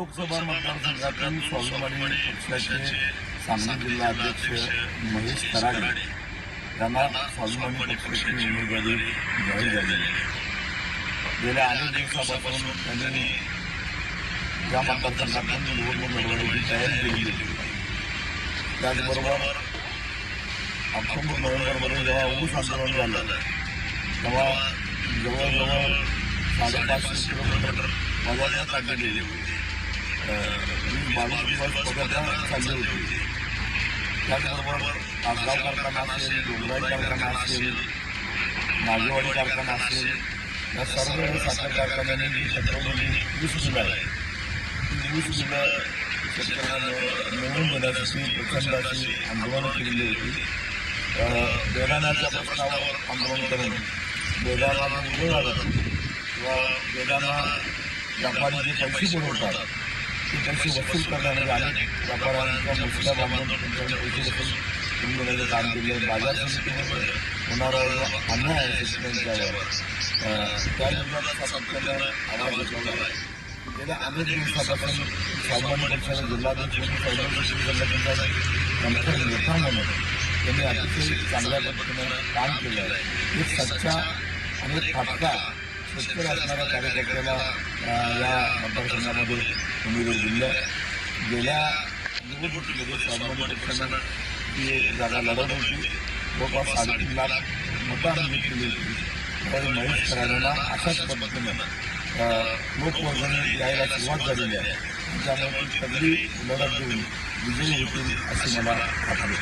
लोकसभा मतदारसंघातून स्वाभिमानी पक्षाचे सांगली जिल्हा अध्यक्ष महेश तराडे यांना स्वाभिमानी पक्षाची उमेदवारी जाहीर झाली गेल्या अनेक दिवसापासून त्यांनी या मतदारसंघातून निवडणूक लढवण्याची तयारी केली होती त्याचबरोबर ऑक्टोबर नोव्हेंबरमध्ये जेव्हा ऊस आंदोलन झालं तेव्हा जवळजवळ साडेपाचशे किलोमीटर पदयात्रा काढलेली होती. बावीस दिवस पदयात्रा चालली होती. त्याचबरोबर तासगाव कारखाना असेल डोंगराई कारखाना असेल नागेवाडी कारखाना असेल या सर्व साखर कारखान्यांनी जी शेतकऱ्यांनी ऊस दिला आहे ती ऊस शेतकऱ्यांना मिळवून देण्यासाठी प्रचंड अशी आंदोलनं केलेली होती. वेदानाच्या प्रश्नावर आंदोलन करून वेदाला उभं राहतात किंवा वेदांना व्यापारी जे पैसे पुरवतात त्यांची वसूल करण्यामध्ये अनेक व्यापाऱ्यांच्या मुसल्या बांधून त्यांच्याकडे पैसे वसूल करून देण्याचं काम केलं बाजार समितीमध्ये होणारा जो अन्याय आहे शेतकऱ्यांच्यावर अं, त्या विरोधात सातत्यानं आवाज उठवला आहे गेल्या अनेक दिवसापासून सामान्य पक्षाचा जिल्हाध्यक्ष म्हणून सौरभ त्यांचा नंतर नेता म्हणून त्यांनी अतिशय चांगल्या पद्धतीनं काम केलं आहे. हे सच्चा आणि एक फाटका सत्तर असणाऱ्या कार्यकर्त्याला या मतदारसंघामध्ये उमेदवारी दिली आहे. गेल्या निवडणुकीमध्ये स्वाभिमानी पक्षानं ती जागा लढत होती. जवळपास साडेतीन लाख मतांनी केली होती तर महेश कराडांना अशाच पद्धतीनं अं, यायला सुरुवात झालेली आहे. त्यामुळे सगळी लढत देऊन विजयी होतील अशी मला खात्री